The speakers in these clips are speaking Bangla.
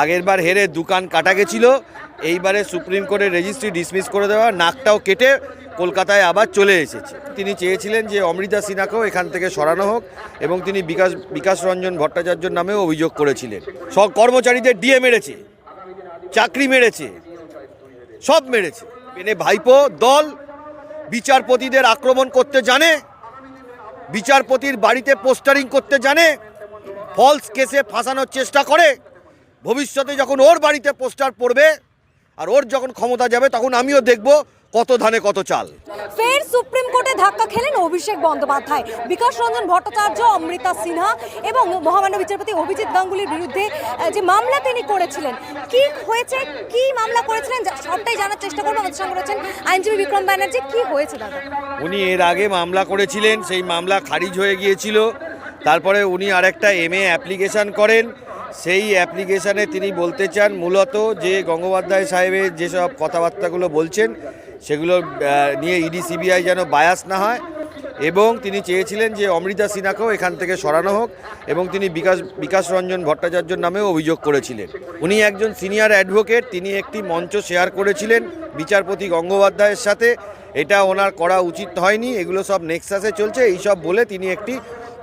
আগেরবার হেরে দোকান কাটা গেছিল। এইবারে সুপ্রিম কোর্টের রেজিস্ট্রি ডিসমিস করে দেওয়া, নাকটাও কেটে কলকাতায় আবার চলে এসেছে। তিনি চেয়েছিলেন যে অমৃতা সিনহাকেও এখান থেকে সরানো হোক এবং তিনি বিকাশ বিকাশ রঞ্জন ভট্টাচার্যর নামেও অভিযোগ করেছিলেন। সব কর্মচারীদের ডিএ মেরেছে, চাকরি মেরেছে, সব মেরেছে। এনে ভাইপো, দল, বিচারপতিদের আক্রমণ করতে জানে, বিচারপতির বাড়িতে পোস্টারিং করতে জানে ফলস কেসে ফাঁসানোর চেষ্টা করে ভবিষ্যতে যখন ওর বাড়িতে পোস্টার পড়বে আর ওর যখন ক্ষমতা যাবে তখন আমিও দেখব কত ধানে কত চাল। ফের সুপ্রিম কোর্টে ধাক্কা খেলেন অভিষেক বন্দ্যোপাধ্যায়। বিকাশ রঞ্জন ভট্টাচার্য অমৃতা সিনহা এবং মহামান্য বিচারপতি অভিজিৎ গাঙ্গুলির বিরুদ্ধে যে মামলা তিনি করেছিলেন কি হয়েছে কি মামলা করেছিলেন সবটাই জানার চেষ্টা করব। আমাদের সঙ্গে রয়েছেন আইনজীবী বিক্রম ব্যানার্জি। কি হয়েছে দাদা? উনি এর আগে মামলা করেছিলেন সেই মামলা খারিজ হয়ে গিয়েছিল। তারপরে উনি আরেকটা এম এ অ্যাপ্লিকেশান করেন সেই অ্যাপ্লিকেশানে তিনি বলতে চান মূলত যে গঙ্গোপাধ্যায় সাহেবের যেসব কথাবার্তাগুলো বলছেন, সেগুলো নিয়ে ইডি সিবিআই যেন বায়াস না হয়। এবং তিনি চেয়েছিলেন যে অমৃতা সিনহাকেও এখান থেকে সরানো হোক এবং তিনি বিকাশ বিকাশ রঞ্জন ভট্টাচার্যর নামেও অভিযোগ করেছিলেন। উনি একজন সিনিয়র অ্যাডভোকেট, তিনি একটি মঞ্চ শেয়ার করেছিলেন বিচারপতি গঙ্গোপাধ্যায়ের সাথে। এটা ওনার করা উচিত হয়নি, এগুলো সব নেক্সাসে চলছে, এইসব বলে তিনি একটি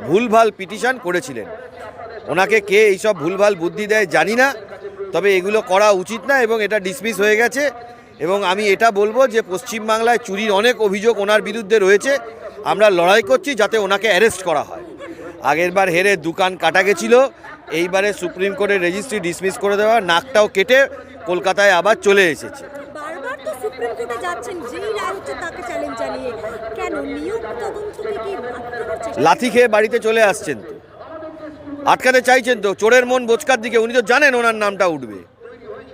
ভুলভাল পিটিশন করেছিলেন। ওনাকে কে এইসব ভুলভাল বুদ্ধি দেয় জানি না তবে এগুলো করা উচিত না এবং এটা ডিসমিস হয়ে গেছে এবং আমি এটা বলব যে পশ্চিমবাংলায় চুরির অনেক অভিযোগ ওনার বিরুদ্ধে রয়েছে আমরা লড়াই করছি যাতে ওনাকে অ্যারেস্ট করা হয়। আগেরবার হেরে দোকান কাটা গেছিল এইবারে সুপ্রিম কোর্টের রেজিস্ট্রি ডিসমিস করে দেওয়া নাকটাও কেটে কলকাতায় আবার চলে এসেছে। লাথি খেয়ে বাড়িতে চলে আসছেন তো। আটকাতে চাইছেন তো, চোরের মন বোচকার দিকে, উনি তো জানেন ওনার নামটা উঠবে।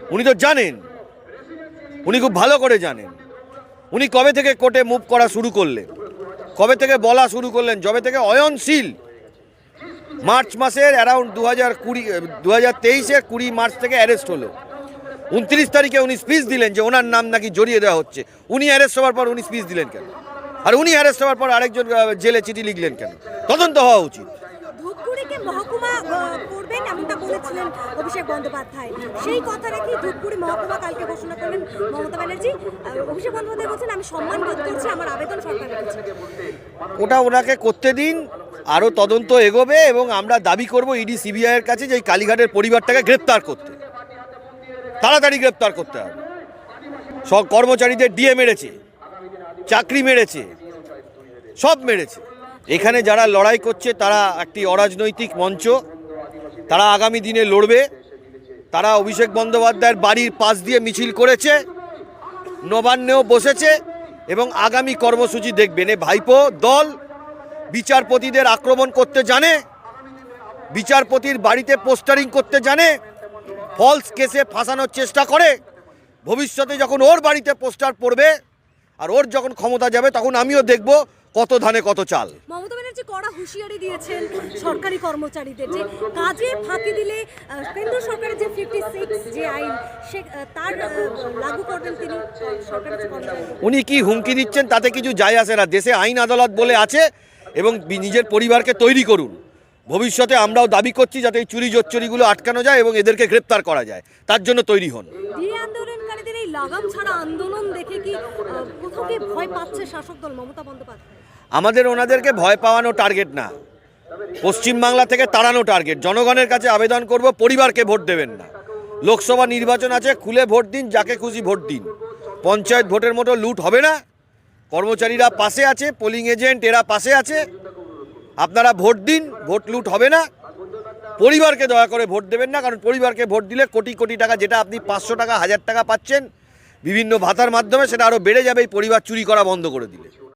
উনি তো জানেন। উনি খুব ভালো করে জানেন। উনি কবে থেকে কোর্টে মুভ করা শুরু করলেন? কবে থেকে বলা শুরু করলেন? যবে থেকে অয়নশীল। মার্চ মাসের অ্যারাউন্ড দু হাজার কুড়ি দু হাজার তেইশের কুড়ি মার্চ থেকে অ্যারেস্ট হলো। উনত্রিশ তারিখে উনি স্পিচ দিলেন যে ওনার নাম নাকি জড়িয়ে দেওয়া হচ্ছে। উনি অ্যারেস্ট হওয়ার পর উনি স্পিচ দিলেন কেন? আর উনি অ্যারেস্ট হওয়ার পর আরেকজন জেলে চিঠি লিখলেন কেন? তদন্ত হওয়া উচিত। ধূপগুড়িকে মহকুমা করবেন এমনটা বলেছিলেন অভিষেক বন্দ্যোপাধ্যায়। সেই কথা রেখে ধূপগুড়ি মহকুমা কালকে ঘোষণা করলেন মমতা ব্যানার্জি? অভিষেক বন্দ্যোপাধ্যায় বলছেন, আমি সম্মান বোধ করছি, আমার আবেদন সরকার ওটা ওনাকে করতে দিন আরও তদন্ত এগোবে এবং আমরা দাবি করব ইডি সিবিআইয়ের কাছে যে কালীঘাটের পরিবারটাকে গ্রেপ্তার করতে। তাড়াতাড়ি গ্রেপ্তার করতে হবে। সব কর্মচারীদের ডিএ মেরেছে, চাকরি মেরেছে, সব মেরেছে। এখানে যারা লড়াই করছে, তারা একটি অরাজনৈতিক মঞ্চ। তারা আগামী দিনে লড়বে। তারা অভিষেক বন্দ্যোপাধ্যায়ের বাড়ির পাশ দিয়ে মিছিল করেছে, নবান্নেও বসেছে এবং আগামী কর্মসূচি দেখবেন। এ ভাইপো দল বিচারপতিদের আক্রমণ করতে জানে, বিচারপতির বাড়িতে পোস্টারিং করতে জানে, ফলস কেসে ফাঁসানোর চেষ্টা করে। ভবিষ্যতে যখন ওর বাড়িতে পোস্টার পড়বে আর ওর যখন ক্ষমতা যাবে, তখন আমিও দেখব কত ধানে কত চাল? মমতা ব্যানার্জি কড়া হুঁশিয়ারি দিয়েছেন সরকারি কর্মচারীদের যে কাজে ফাঁকি দিলে কেন্দ্র সরকারের যে ফিফটি সিক্স যে আইন সে তার লাগু করবেন তিনি উনি কি হুমকি দিচ্ছেন? তাতে কিছু যায় আসে না। দেশে আইন আদালত বলে আছে এবং নিজের পরিবারকে তৈরি করুন। ভবিষ্যতে আমরাও দাবি করছি যাতে এই চুরি জোচ্চুরিগুলো আটকানো যায় এবং এদেরকে গ্রেপ্তার করা যায়। তার জন্য তৈরি হন। আন্দোলনকারীদের এই লাগাম ছাড়া আন্দোলন দেখে কি কোথাও কি ভয় পাচ্ছে শাসক দল মমতা বন্দ্যোপাধ্যায়? আমাদের ওনাদেরকে ভয় পাওয়ানো টার্গেট না। পশ্চিমবাংলা থেকে তাড়ানো টার্গেট জনগণের কাছে আবেদন করব, পরিবারকে ভোট দেবেন না। লোকসভা নির্বাচন আছে, খুলে ভোট দিন, যাকে খুশি ভোট দিন। পঞ্চায়েত ভোটের মতো লুট হবে না। কর্মচারীরা পাশে আছে পোলিং এজেন্ট এরা পাশে আছে। আপনারা ভোট দিন, ভোট লুট হবে না। পরিবারকে দয়া করে ভোট দেবেন না, কারণ পরিবারকে ভোট দিলে কোটি কোটি টাকা যেটা আপনি পাঁচশো টাকা, হাজার টাকা পাচ্ছেন, বিভিন্ন ভাতার মাধ্যমে সেটা আরও বেড়ে যাবে, এই পরিবার চুরি করা বন্ধ করে দিলে।